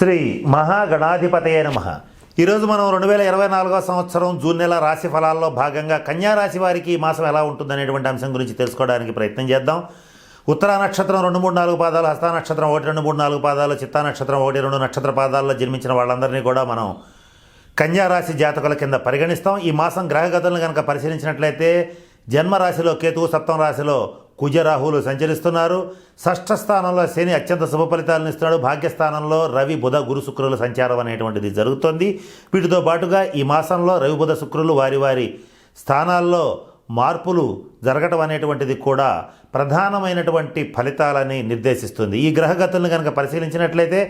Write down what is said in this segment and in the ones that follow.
శ్రీ మహాగణాధిపతయ నమ. ఈరోజు మనం రెండు వేల ఇరవై నాలుగో సంవత్సరం జూన్ నెల రాశి ఫలాల్లో భాగంగా కన్యా రాశి వారికి ఈ మాసం ఎలా ఉంటుందనేటువంటి అంశం గురించి తెలుసుకోవడానికి ప్రయత్నం చేద్దాం. ఉత్తరా నక్షత్రం రెండు మూడు నాలుగు పాదాలు హస్తా నక్షత్రం ఒకటి రెండు మూడు నాలుగు పాదాలు చిత్తా నక్షత్రం ఒకటి రెండు నక్షత్ర పాదాల్లో జన్మించిన వాళ్ళందరినీ కూడా మనం కన్యా రాశి జాతకుల కింద పరిగణిస్తాం. ఈ మాసం గ్రహగతులను కనుక పరిశీలించినట్లయితే జన్మరాశిలో కేతువు సప్తం రాశిలో కుజరాహులు సంచరిస్తున్నారు. షష్ఠ స్థానంలో శని అత్యంత శుభ ఫలితాలను ఇస్తున్నాడు. భాగ్యస్థానంలో రవి బుధ గురు శుక్రుల సంచారం అనేటువంటిది జరుగుతోంది. వీటితో పాటుగా ఈ మాసంలో రవి బుధ శుక్రులు వారి వారి స్థానాల్లో మార్పులు జరగటం అనేటువంటిది కూడా ప్రధానమైనటువంటి ఫలితాలని నిర్దేశిస్తుంది. ఈ గ్రహగతులను కనుక పరిశీలించినట్లయితే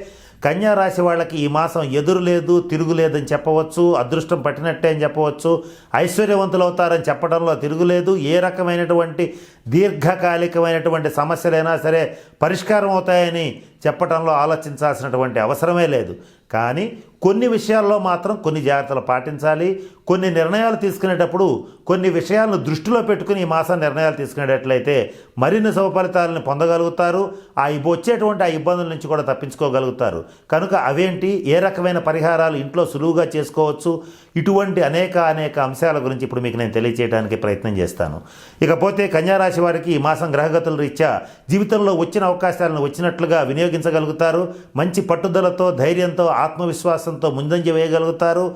కన్యా రాశి వాళ్ళకి ఈ మాసం ఎదురు లేదు తిరుగులేదని చెప్పవచ్చు అదృష్టం పట్టినట్టే అని చెప్పవచ్చు ఐశ్వర్యవంతులు అవుతారని చెప్పడంలో తిరుగులేదు ఏ రకమైనటువంటి దీర్ఘకాలికమైనటువంటి సమస్యలైనా సరే పరిష్కారం అవుతాయని చెప్పడంలో ఆలోచించాల్సినటువంటి అవసరమే లేదు. కానీ కొన్ని విషయాల్లో మాత్రం కొన్ని జాగ్రత్తలు పాటించాలి. కొన్ని నిర్ణయాలు తీసుకునేటప్పుడు కొన్ని విషయాలను దృష్టిలో పెట్టుకుని ఈ మాసం నిర్ణయాలు తీసుకునేటట్లయితే మరిన్ని శుభ ఫలితాలను పొందగలుగుతారు. ఆ వచ్చేటువంటి ఆ ఇబ్బందుల నుంచి కూడా తప్పించుకోగలుగుతారు. కనుక అవేంటి? ఏ రకమైన పరిహారాలు ఇంట్లో సులువుగా చేసుకోవచ్చు? ఇటువంటి అనేక అనేక అంశాల గురించి ఇప్పుడు మీకు నేను తెలియజేయడానికి ప్రయత్నం చేస్తాను. ఇకపోతే కన్యారాశి వారికి ఈ మాసం గ్రహగతుల రీత్యా జీవితంలో వచ్చిన అవకాశాలను వచ్చినట్లుగా ఉపయోగించగలుగుతారు. మంచి పట్టుదలతో ధైర్యంతో ఆత్మవిశ్వాసంతో ముందంజ వేయగలుగుతారు.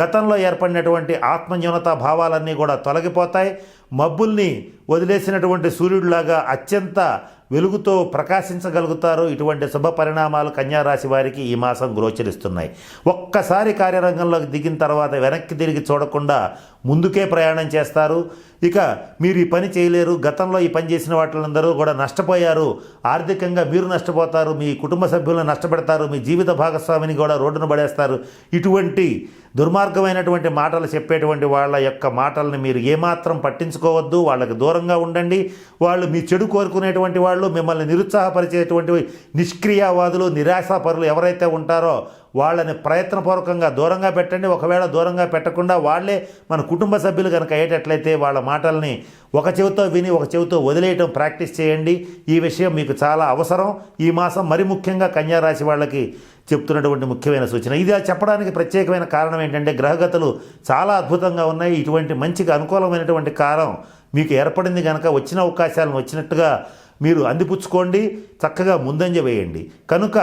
గతంలో ఏర్పడినటువంటి ఆత్మన్యూనత భావాలన్నీ కూడా తొలగిపోతాయి. మబ్బుల్ని వదిలేసినటువంటి సూర్యుడిలాగా అత్యంత వెలుగుతో ప్రకాశించగలుగుతారు. ఇటువంటి శుభ పరిణామాలు కన్యారాశి వారికి ఈ మాసం గోచరిస్తున్నాయి. ఒక్కసారి కార్యరంగంలోకి దిగిన తర్వాత వెనక్కి తిరిగి చూడకుండా ముందుకే ప్రయాణం చేస్తారు. ఇక మీరు ఈ పని చేయలేరు. గతంలో ఈ పని చేసిన వాటిలందరూ కూడా నష్టపోయారు. ఆర్థికంగా మీరు నష్టపోతారు. మీ కుటుంబ సభ్యులను నష్టపెడతారు. మీ జీవిత భాగస్వామిని కూడా రోడ్డున పడేస్తారు. ఇటువంటి దుర్మార్గమైనటువంటి మాటలు చెప్పేటువంటి వాళ్ళ యొక్క మాటలను మీరు ఏమాత్రం పట్టించుకోవద్దు. వాళ్ళకి దూరంగా ఉండండి. వాళ్ళు మీ చెడు కోరుకునేటువంటి వాళ్ళు మిమ్మల్ని నిరుత్సాహపరిచేటువంటి నిష్క్రియావాదులు నిరాశాపరులు ఎవరైతే ఉంటారో వాళ్ళని ప్రయత్నపూర్వకంగా దూరంగా పెట్టండి. ఒకవేళ దూరంగా పెట్టకుండా వాళ్ళే మన కుటుంబ సభ్యులు కనుక అయ్యేటట్లయితే వాళ్ళ మాటల్ని ఒక చెవితో విని ఒక చెవితో వదిలేయటం ప్రాక్టీస్ చేయండి. ఈ విషయం మీకు చాలా అవసరం. ఈ మాసం మరి ముఖ్యంగా కన్యారాశి వాళ్ళకి చెప్తున్నటువంటి ముఖ్యమైన సూచన. ఇది చెప్పడానికి ప్రత్యేకమైన కారణం ఏంటంటే గ్రహగతులు చాలా అద్భుతంగా ఉన్నాయి. ఇటువంటి మంచిగా అనుకూలమైనటువంటి కాలం మీకు ఏర్పడింది కనుక వచ్చిన అవకాశాలను వచ్చినట్టుగా మీరు అందిపుచ్చుకోండి చక్కగా ముందంజ వేయండి. కనుక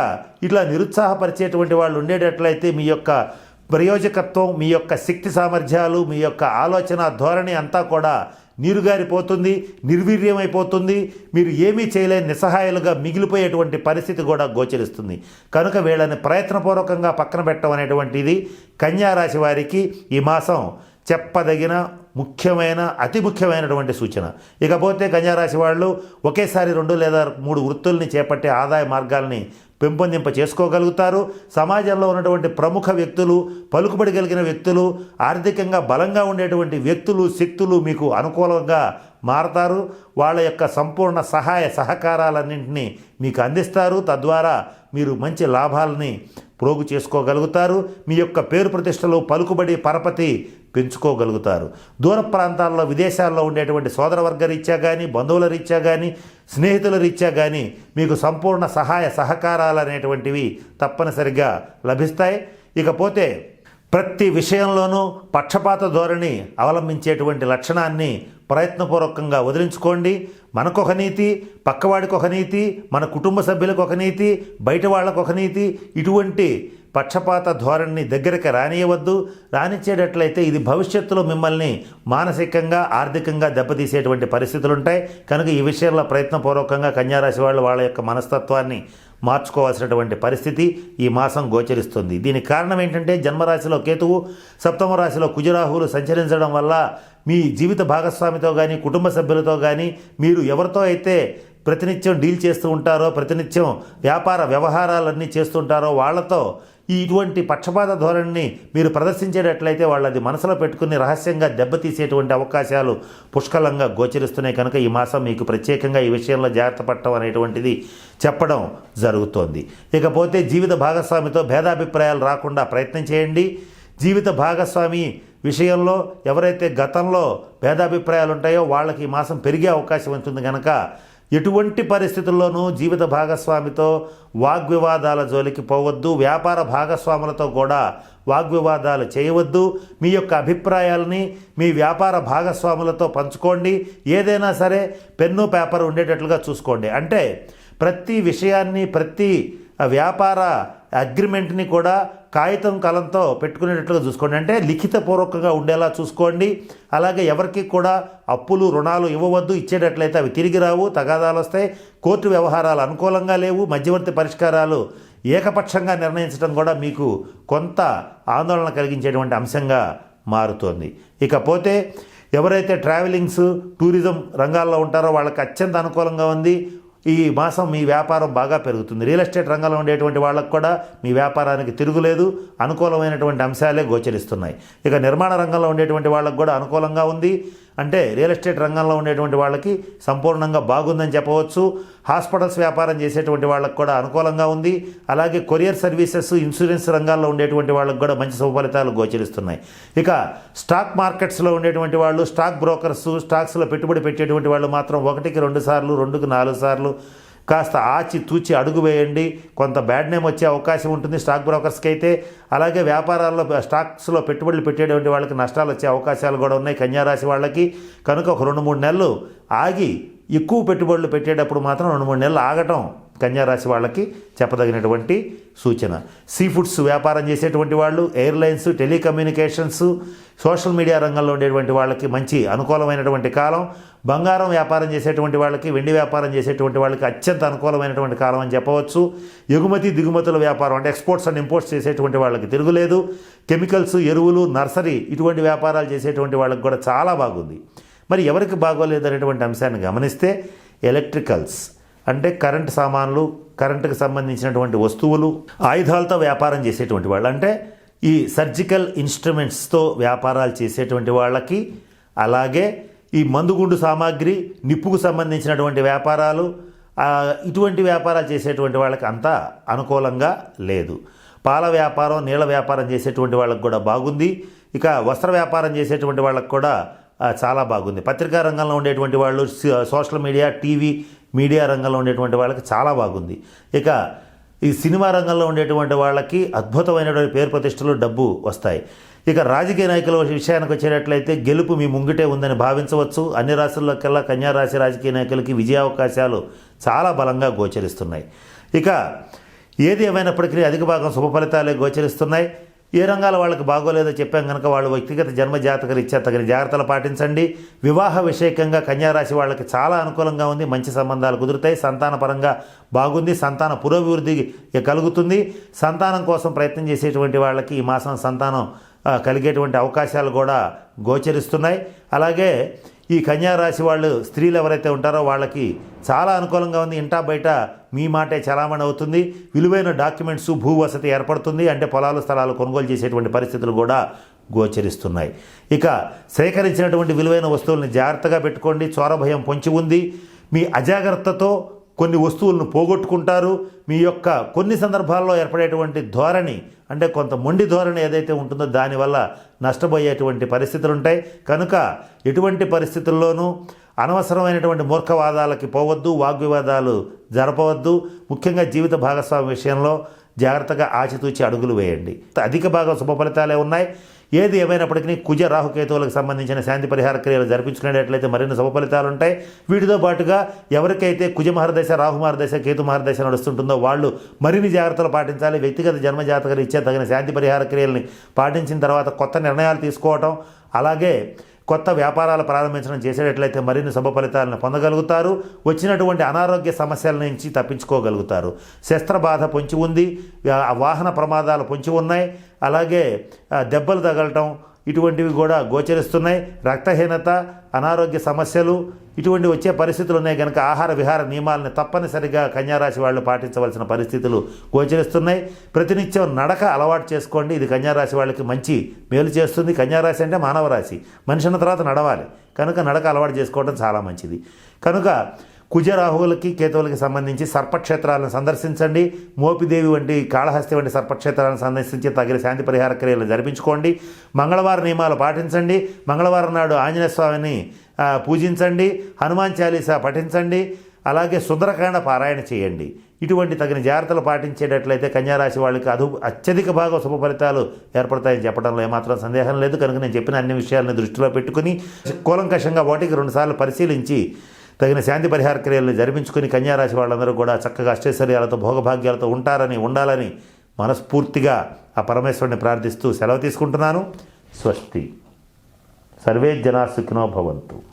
ఇట్లా నిరుత్సాహపరిచేటువంటి వాళ్ళు ఉండేటట్లయితే మీ యొక్క ప్రయోజకత్వం మీ యొక్క శక్తి సామర్థ్యాలు మీ యొక్క ఆలోచన ధోరణి అంతా కూడా నీరుగారిపోతుంది నిర్వీర్యమైపోతుంది. మీరు ఏమీ చేయలేని నిస్సహాయాలుగా మిగిలిపోయేటువంటి పరిస్థితి కూడా గోచరిస్తుంది. కనుక వీళ్ళని ప్రయత్నపూర్వకంగా పక్కన పెట్టడం అనేటువంటిది కన్యారాశి వారికి ఈ మాసం చెప్పదగిన ముఖ్యమైన అతి ముఖ్యమైనటువంటి సూచన. ఇకపోతే కన్యారాశి వాళ్ళు ఒకేసారి రెండు లేదా మూడు వృత్తుల్ని చేపట్టే ఆదాయ మార్గాల్ని పెంపొందింప చేసుకోగలుగుతారు. సమాజంలో ఉన్నటువంటి ప్రముఖ వ్యక్తులు పలుకుబడి కలిగిన వ్యక్తులు ఆర్థికంగా బలంగా ఉండేటువంటి వ్యక్తులు శక్తులు మీకు అనుకూలంగా మారతారు. వాళ్ళ యొక్క సంపూర్ణ సహాయ సహకారాలన్నింటినీ మీకు అందిస్తారు. తద్వారా మీరు మంచి లాభాలని ప్రోగు చేసుకోగలుగుతారు. మీ యొక్క పేరు ప్రతిష్టలు పలుకుబడి పరపతి పెంచుకోగలుగుతారు. దూర ప్రాంతాల్లో విదేశాల్లో ఉండేటువంటి సోదరవర్గ రీత్యా కానీ బంధువుల రీత్యా కానీ స్నేహితుల రీత్యా కానీ మీకు సంపూర్ణ సహాయ సహకారాలు అనేటువంటివి తప్పనిసరిగా లభిస్తాయి. ఇకపోతే ప్రతి విషయంలోనూ పక్షపాత ధోరణి అవలంబించేటువంటి లక్షణాన్ని ప్రయత్నపూర్వకంగా వదిలించుకోండి. మనకొక నీతి పక్కవాడికి ఒక నీతి మన కుటుంబ సభ్యులకు ఒక నీతి బయట వాళ్ళకు ఒక నీతి ఇటువంటి పక్షపాత ధోరణిని దగ్గరికి రానియవద్దు. రానిచ్చేటట్లయితే ఇది భవిష్యత్తులో మిమ్మల్ని మానసికంగా ఆర్థికంగా దెబ్బతీసేటువంటి పరిస్థితులు ఉంటాయి కనుక ఈ విషయంలో ప్రయత్నపూర్వకంగా కన్యారాశి వాళ్ళు వాళ్ళ యొక్క మనస్తత్వాన్ని మార్చుకోవాల్సినటువంటి పరిస్థితి ఈ మాసం గోచరిస్తుంది. దీనికి కారణం ఏంటంటే జన్మరాశిలో కేతువు సప్తమ రాశిలో కుజరాహువులు సంచరించడం వల్ల మీ జీవిత భాగస్వామితో కానీ కుటుంబ సభ్యులతో కానీ మీరు ఎవరితో అయితే ప్రతినిత్యం డీల్ చేస్తూ ఉంటారో ప్రతినిత్యం వ్యాపార వ్యవహారాలన్నీ చేస్తుంటారో వాళ్ళతో ఈ ఇటువంటి పక్షపాత ధోరణిని మీరు ప్రదర్శించేటట్లయితే వాళ్ళది మనసులో పెట్టుకుని రహస్యంగా దెబ్బతీసేటువంటి అవకాశాలు పుష్కలంగా గోచరిస్తున్నాయి. కనుక ఈ మాసం మీకు ప్రత్యేకంగా ఈ విషయంలో జాగ్రత్త పడటం అనేటువంటిది చెప్పడం జరుగుతోంది. ఇకపోతే జీవిత భాగస్వామితో భేదాభిప్రాయాలు రాకుండా ప్రయత్నం చేయండి. జీవిత భాగస్వామి విషయంలో ఎవరైతే గతంలో భేదాభిప్రాయాలు ఉంటాయో వాళ్ళకి ఈ మాసం పెరిగే అవకాశం ఉంటుంది కనుక ఎటువంటి పరిస్థితుల్లోనూ జీవిత భాగస్వామితో వాగ్వివాదాల జోలికి పోవద్దు వ్యాపార భాగస్వాములతో కూడా వాగ్వివాదాలు చేయవద్దు. మీ యొక్క అభిప్రాయాలని మీ వ్యాపార భాగస్వాములతో పంచుకోండి. ఏదైనా సరే పెన్ను పేపర్ ఉండేటట్లుగా చూసుకోండి. అంటే ప్రతి విషయాన్ని ప్రతి వ్యాపార అగ్రిమెంట్ని కూడా కాగితం కలంతో పెట్టుకునేటట్లుగా చూసుకోండి. అంటే లిఖితపూర్వకంగా ఉండేలా చూసుకోండి. అలాగే ఎవరికి కూడా అప్పులు రుణాలు ఇవ్వవద్దు ఇచ్చేటట్లయితే అవి తిరిగి రావు తగాదాలు వస్తాయి. కోర్టు వ్యవహారాలు అనుకూలంగా లేవు మధ్యవర్తి పరిష్కారాలు ఏకపక్షంగా నిర్ణయించడం కూడా మీకు కొంత ఆందోళన కలిగించేటువంటి అంశంగా మారుతోంది. ఇకపోతే ఎవరైతే ట్రావెలింగ్స్ టూరిజం రంగాల్లో ఉంటారో వాళ్ళకి అత్యంత అనుకూలంగా ఉంది. ఈ మాసం మీ వ్యాపారం బాగా పెరుగుతుంది. రియల్ ఎస్టేట్ రంగంలో ఉండేటువంటి వాళ్ళకు కూడా మీ వ్యాపారానికి తిరుగులేదు. అనుకూలమైనటువంటి అంశాలే గోచరిస్తున్నాయి. ఇక నిర్మాణ రంగంలో ఉండేటువంటి వాళ్ళకు కూడా అనుకూలంగా ఉంది. అంటే రియల్ ఎస్టేట్ రంగంలో ఉండేటువంటి వాళ్ళకి సంపూర్ణంగా బాగుందని చెప్పవచ్చు. హాస్పిటల్స్ వ్యాపారం చేసేటువంటి వాళ్ళకు కూడా అనుకూలంగా ఉంది. అలాగే కొరియర్ సర్వీసెస్ ఇన్సూరెన్స్ రంగాల్లో ఉండేటువంటి వాళ్ళకు కూడా మంచి సుఫలితాలు గోచరిస్తున్నాయి. ఇక స్టాక్ మార్కెట్స్లో ఉండేటువంటి వాళ్ళు స్టాక్ బ్రోకర్స్ స్టాక్స్లో పెట్టుబడి పెట్టేటువంటి వాళ్ళు మాత్రం ఒకటికి రెండు సార్లు రెండుకి నాలుగు సార్లు కాస్త ఆచి తూచి అడుగు వేయండి. కొంత బ్యాడ్ నేమ్ వచ్చే అవకాశం ఉంటుంది స్టాక్ బ్రోకర్స్కి అయితే. అలాగే వ్యాపారాల్లో స్టాక్స్లో పెట్టుబడులు పెట్టేటువంటి వాళ్ళకి నష్టాలు వచ్చే అవకాశాలు కూడా ఉన్నాయి కన్యారాశి వాళ్ళకి. కనుక ఒక రెండు మూడు నెలలు ఆగి ఎక్కువ పెట్టుబడులు పెట్టేటప్పుడు మాత్రం రెండు మూడు నెలలు ఆగటం కన్యారాశి వాళ్ళకి చెప్పదగినటువంటి సూచన. సీ ఫుడ్స్ వ్యాపారం చేసేటువంటి వాళ్ళు ఎయిర్లైన్స్ టెలికమ్యూనికేషన్స్ సోషల్ మీడియా రంగంలో ఉండేటువంటి వాళ్ళకి మంచి అనుకూలమైనటువంటి కాలం. బంగారం వ్యాపారం చేసేటువంటి వాళ్ళకి వెండి వ్యాపారం చేసేటువంటి వాళ్ళకి అత్యంత అనుకూలమైనటువంటి కాలం అని చెప్పవచ్చు. ఎగుమతి దిగుమతుల వ్యాపారం అంటే ఎక్స్పోర్ట్స్ అండ్ ఇంపోర్ట్స్ చేసేటువంటి వాళ్ళకి తిరుగులేదు. కెమికల్స్ ఎరువులు నర్సరీ ఇటువంటి వ్యాపారాలు చేసేటువంటి వాళ్ళకి కూడా చాలా బాగుంది. మరి ఎవరికి బాగోలేదు అనేటువంటి అంశాన్ని గమనిస్తే ఎలక్ట్రికల్స్. అంటే కరెంట్ సామాన్లు కరెంటుకు సంబంధించినటువంటి వస్తువులు ఆయుధాలతో వ్యాపారం చేసేటువంటి వాళ్ళు. అంటే ఈ సర్జికల్ ఇన్స్ట్రుమెంట్స్తో వ్యాపారాలు చేసేటువంటి వాళ్ళకి అలాగే ఈ మందుగుండు సామాగ్రి నిప్పుకు సంబంధించినటువంటి వ్యాపారాలు ఇటువంటి వ్యాపారాలు చేసేటువంటి వాళ్ళకి అంతా అనుకూలంగా లేదు. పాల వ్యాపారం నీళ్ళ వ్యాపారం చేసేటువంటి వాళ్ళకి కూడా బాగుంది. ఇక వస్త్ర వ్యాపారం చేసేటువంటి వాళ్ళకి కూడా చాలా బాగుంది. పత్రికా రంగంలో ఉండేటువంటి వాళ్ళు సోషల్ మీడియా టీవీ మీడియా రంగంలో ఉండేటువంటి వాళ్ళకి చాలా బాగుంది. ఇక ఈ సినిమా రంగంలో ఉండేటువంటి వాళ్ళకి అద్భుతమైనటువంటి పేరు ప్రతిష్టలు డబ్బు వస్తాయి. ఇక రాజకీయ నాయకుల విషయానికి వచ్చేటట్లయితే గెలుపు మీ ముంగిటే ఉందని భావించవచ్చు. అన్ని రాశుల్లోకెల్లా కన్యారాశి రాజకీయ నాయకులకి విజయావకాశాలు చాలా బలంగా గోచరిస్తున్నాయి. ఇక ఏది ఏమైనప్పటికీ అధిక భాగం శుభ ఫలితాలే గోచరిస్తున్నాయి. ఏ రంగాల వాళ్ళకి బాగోలేదో చెప్పాం కనుక వాళ్ళు వ్యక్తిగత జన్మ జాతక రీత్యా తగిన జాగ్రత్తలు పాటించండి. వివాహ విషయకంగా కన్యారాశి వాళ్ళకి చాలా అనుకూలంగా ఉంది. మంచి సంబంధాలు కుదురుతాయి. సంతానపరంగా బాగుంది. సంతాన పురోభివృద్ధి కలుగుతుంది. సంతానం కోసం ప్రయత్నం చేసేటువంటి వాళ్ళకి ఈ మాసం సంతానం కలిగేటువంటి అవకాశాలు కూడా గోచరిస్తున్నాయి. అలాగే ఈ కన్యా రాశి వాళ్ళు స్త్రీలు ఎవరైతే ఉంటారో వాళ్ళకి చాలా అనుకూలంగా ఉంది. ఇంటా బయట మీ మాటే చలామణి అవుతుంది. విలువైన డాక్యుమెంట్స్ భూ వసతి ఏర్పడుతుంది. అంటే పొలాలు స్థలాలు కొనుగోలు చేసేటువంటి పరిస్థితులు కూడా గోచరిస్తున్నాయి. ఇక సేకరించినటువంటి విలువైన వస్తువుల్ని జాగ్రత్తగా పెట్టుకోండి. చోరభయం పొంచి ఉంది. మీ అజాగ్రత్తతో కొన్ని వస్తువులను పోగొట్టుకుంటారు. మీ యొక్క కొన్ని సందర్భాల్లో ఏర్పడేటువంటి ధోరణి అంటే కొంత మొండి ధోరణి ఏదైతే ఉంటుందో దానివల్ల నష్టపోయేటువంటి పరిస్థితులు ఉంటాయి కనుక ఎటువంటి పరిస్థితుల్లోనూ అనవసరమైనటువంటి మూర్ఖవాదాలకి పోవద్దు వాగ్వివాదాలు జరపవద్దు. ముఖ్యంగా జీవిత భాగస్వామి విషయంలో జాగ్రత్తగా ఆచితూచి అడుగులు వేయండి. అధిక భాగం శుభ ఫలితాలే ఉన్నాయి. ఏది ఏమైనప్పటికీ కుజ రాహుకేతువులకు సంబంధించిన శాంతి పరిహార క్రియలు జరిపించుకునేటట్లయితే మరిన్ని శుభ ఫలితాలు ఉంటాయి. వీటితో పాటుగా ఎవరికైతే కుజ మహర్దశ రాహు మహర్దశ కేతు మహర్దశ నడుస్తుంటుందో వాళ్ళు మరిన్ని జాగ్రత్తలు పాటించాలి. వ్యక్తిగత జన్మజాతకలు ఇచ్చే తగిన శాంతి పరిహార క్రియల్ని పాటించిన తర్వాత కొత్త నిర్ణయాలు తీసుకోవటం. అలాగే కొత్త వ్యాపారాలు ప్రారంభించడం చేసేటట్లయితే మరిన్ని శుభ ఫలితాలను పొందగలుగుతారు. వచ్చినటువంటి అనారోగ్య సమస్యల నుంచి తప్పించుకోగలుగుతారు. శస్త్ర బాధ పొంచి ఉంది వాహన ప్రమాదాలు పొంచి ఉన్నాయి. అలాగే దెబ్బలు తగలటం ఇటువంటివి కూడా గోచరిస్తున్నాయి. రక్తహీనత అనారోగ్య సమస్యలు ఇటువంటి వచ్చే పరిస్థితులు ఉన్నాయి కనుక ఆహార విహార నియమాలను తప్పనిసరిగా కన్యారాశి వాళ్ళు పాటించవలసిన పరిస్థితులు గోచరిస్తున్నాయి. ప్రతినిత్యం నడక అలవాటు చేసుకోండి. ఇది కన్యారాశి వాళ్ళకి మంచి మేలు చేస్తుంది. కన్యారాశి అంటే మానవ రాశి. మనిషిన తర్వాత నడవాలి. కనుక నడక అలవాటు చేసుకోవడం చాలా మంచిది. కనుక కుజరాహువులకి కేతువులకి సంబంధించి సర్పక్షేత్రాలను సందర్శించండి. మోపిదేవి వంటి కాళహస్తి వంటి సర్పక్షేత్రాలను సందర్శించి తగిన శాంతి పరిహార క్రియలు జరిపించుకోండి. మంగళవారం నియమాలు పాటించండి. మంగళవారం నాడు ఆంజనేయ స్వామిని పూజించండి. హనుమాన్ చాలీసా పఠించండి. అలాగే సుందరకాండ పారాయణ చేయండి. ఇటువంటి తగిన జాగ్రత్తలు పాటించేటట్లయితే కన్యారాశి వాళ్ళకి అదు అత్యధిక భాగం శుభ ఫలితాలు ఏర్పడతాయని చెప్పడంలో ఏమాత్రం సందేహం లేదు. కనుక నేను చెప్పిన అన్ని విషయాలను దృష్టిలో పెట్టుకుని కూలంకషంగా వాటికి రెండుసార్లు పరిశీలించి తగిన శాంతి పరిహార క్రియలను జరిపించుకుని కన్యారాశి వాళ్ళందరూ కూడా చక్కగా అష్టైశ్వర్యాలతో భోగభాగ్యాలతో ఉంటారని ఉండాలని మనస్ఫూర్తిగా ఆ పరమేశ్వరుని ప్రార్థిస్తూ సెలవు తీసుకుంటున్నాను. స్వస్తి. సర్వే జనా సుఖినో భవంతు.